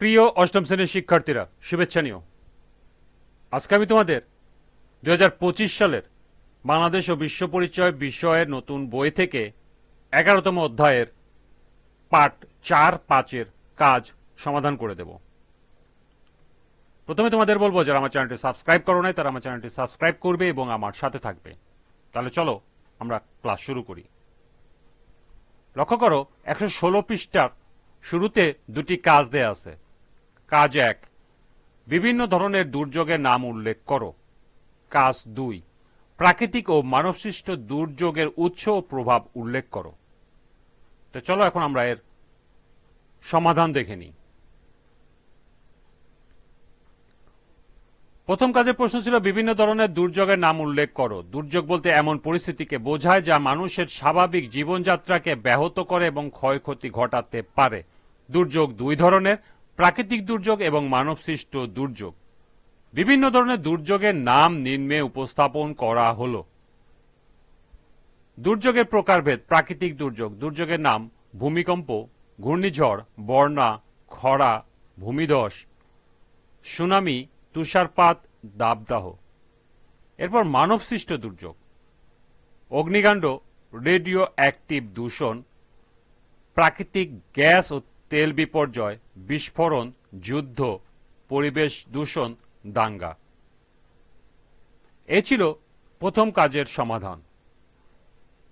প্রিয় অষ্টম শ্রেণির শিক্ষার্থীরা, শুভেচ্ছা নিও। আজকে আমি তোমাদের দু হাজার পঁচিশ সালের বাংলাদেশ ও বিশ্ব পরিচয় বিষয়ের নতুন বই থেকে এগারোতম অধ্যায়ের পাঠ চার পাঁচের কাজ সমাধান করে দেব। প্রথমে তোমাদের বলব, যারা আমার চ্যানেলটি সাবস্ক্রাইব করো নাই, তারা আমার চ্যানেলটি সাবস্ক্রাইব করবে এবং আমার সাথে থাকবে। তাহলে চলো, আমরা ক্লাস শুরু করি। লক্ষ্য করো, একশো ষোলো পৃষ্ঠার শুরুতে দুটি কাজ দেয়া আছে। কাজ এক। বিভিন্ন ধরনের দুর্যোগের নাম উল্লেখ করো। কাজ দুই, প্রাকৃতিক ও মানবসৃষ্ট দুর্যোগের উৎস ও প্রভাব উল্লেখ করো। তো চলো এখন আমরা এর সমাধান দেখে নিই। প্রথম কাজের প্রশ্ন ছিল, বিভিন্ন ধরনের দুর্যোগের নাম উল্লেখ করো। দুর্যোগ বলতে এমন পরিস্থিতিকে বোঝায় যা মানুষের স্বাভাবিক জীবনযাত্রাকে ব্যাহত করে এবং ক্ষয়ক্ষতি ঘটাতে পারে। দুর্যোগ দুই ধরনের প্রাকৃতিক দুর্যোগ এবং মানবসৃষ্ট দুর্যোগ। বিভিন্ন ধরনের দুর্যোগের নাম নিম্নে উপস্থাপন করা হল। দুর্যোগের প্রকারভেদ, প্রাকৃতিক দুর্যোগ। দুর্যোগের নাম ভূমিকম্প, ঘূর্ণিঝড়, বন্যা, খরা, ভূমিধস, সুনামি, তুষারপাত, দাবদাহ। এরপর মানবসৃষ্ট দুর্যোগ। অগ্নিকাণ্ড রেডিও অ্যাক্টিভ দূষণ, প্রাকৃতিক গ্যাস ও তেল বিপর্যয়, বিস্ফোরণ, যুদ্ধ, পরিবেশ দূষণ, দাঙ্গা। এ ছিল প্রথম কাজের সমাধান।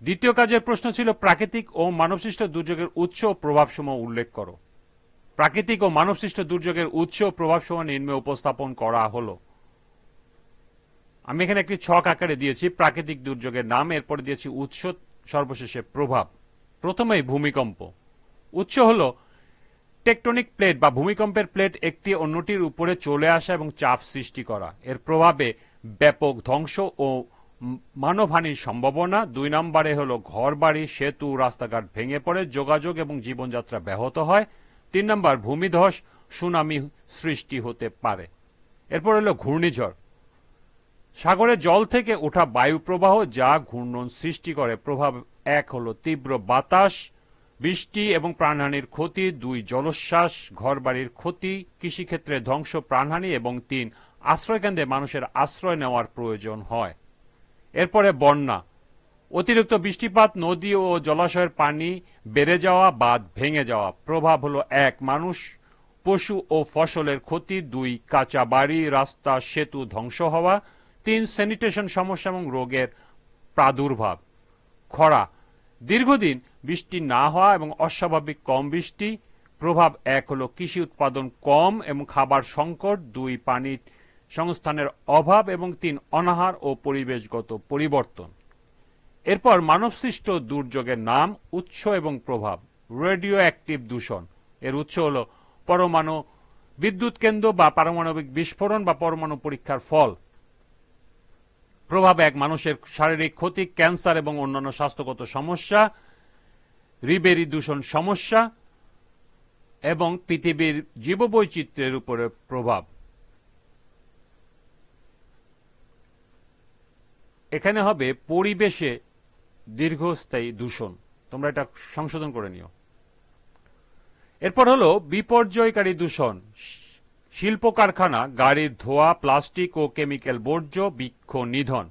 দ্বিতীয় কাজের প্রশ্ন ছিল, প্রাকৃতিক ও মানবসৃষ্ট দুর্যোগের উৎস ও প্রভাবসমূহ উল্লেখ করো। প্রাকৃতিক ও মানবসৃষ্ট দুর্যোগের উৎস ও প্রভাবসমূহ নিম্নে উপস্থাপন করা হলো। আমি এখানে একটি ছক আকারে দিয়েছি, প্রাকৃতিক দুর্যোগের নাম, এরপরে দিয়েছি উৎস, সর্বশেষে প্রভাব। প্রথমেই ভূমিকম্প। উৎস হল টেকটনিক প্লেট বা ভূমিকম্পের প্লেট একটি অন্যটির উপরে চলে আসা এবং চাপ সৃষ্টি করা। এর প্রভাবে ব্যাপক ধ্বংস ও মানবহানির সম্ভাবনা। দুই নম্বরে হলো ঘরবাড়ি, সেতু, রাস্তাঘাট ভেঙে পড়ে, যোগাযোগ এবং জীবনযাত্রা ব্যাহত হয়। তিন নম্বর, ভূমিধস, সুনামি সৃষ্টি হতে পারে। এরপর হলো ঘূর্ণিঝড়। সাগরে জল থেকে ওঠা বায়ু প্রবাহ যা ঘূর্ণন সৃষ্টি করে। প্রভাব এক হলো তীব্র বাতাস বৃষ্টি এবং প্রাণহানির ক্ষতি, দুই জলোচ্ছ্বাস, ঘরবাড়ির ক্ষতি, কৃষিক্ষেত্রে ধ্বংস প্রাণহানি এবং তিন, আশ্রয়কেন্দ্রে মানুষের আশ্রয় নেওয়ার প্রয়োজন হয়। এরপরে বন্যা। অতিরিক্ত বৃষ্টিপাত, নদী ও জলাশয়ের পানি বেড়ে যাওয়া বাঁধ ভেঙে যাওয়া। প্রভাব হলো এক, মানুষ, পশু ও ফসলের ক্ষতি, দুই, কাঁচা বাড়ি, রাস্তা, সেতু ধ্বংস হওয়া, তিন, স্যানিটেশন সমস্যা এবং রোগের প্রাদুর্ভাব। খরা। দীর্ঘদিন বৃষ্টি না হওয়া এবং অস্বাভাবিক কম বৃষ্টি, প্রভাব এক হলো কৃষি উৎপাদন কম এবং খাবার সংকট, দুই পানির সংস্থানের অভাব এবং তিন অনাহার ও পরিবেশগত পরিবর্তন। এরপর মানবসৃষ্ট দুর্যোগের নাম, উৎস এবং প্রভাব রেডিও অ্যাক্টিভ দূষণ। এর উৎস হল পরমাণু বিদ্যুৎ কেন্দ্র বা পারমাণবিক বিস্ফোরণ বা পরমাণু পরীক্ষার ফল। প্রভাব এক মানুষের শারীরিক ক্ষতি, ক্যান্সার এবং অন্যান্য স্বাস্থ্যগত সমস্যা রিবেরি দূষণ সমস্যা এবং পৃথিবীর জীববৈচিত্র্যের উপরে প্রভাব। এখানে হবে পরিবেশে দীর্ঘস্থায়ী দূষণ। তোমরা এটা সংশোধন করে নিও। এরপর হলো বিপর্যয়কারী দূষণ। শিল্প কারখানা, গাড়ির ধোয়া, প্লাস্টিক ও কেমিক্যাল বর্জ্য, বৃক্ষ, নিধন।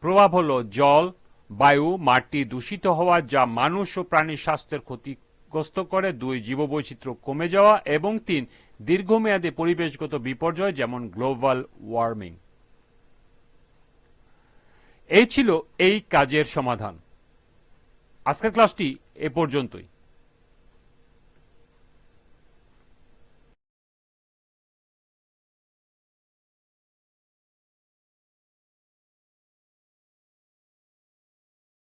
প্রভাব হলো জল বায়ু, মাটি দূষিত হওয়া যা মানুষ ও প্রাণীর স্বাস্থ্যের ক্ষতিগ্রস্ত করে, দুই জীববৈচিত্র্য কমে যাওয়া এবং তিন, দীর্ঘমেয়াদী পরিবেশগত বিপর্যয় যেমন গ্লোবাল ওয়ার্মিং। এই ছিল এই কাজের সমাধান। আজকের ক্লাসটি এ পর্যন্তই।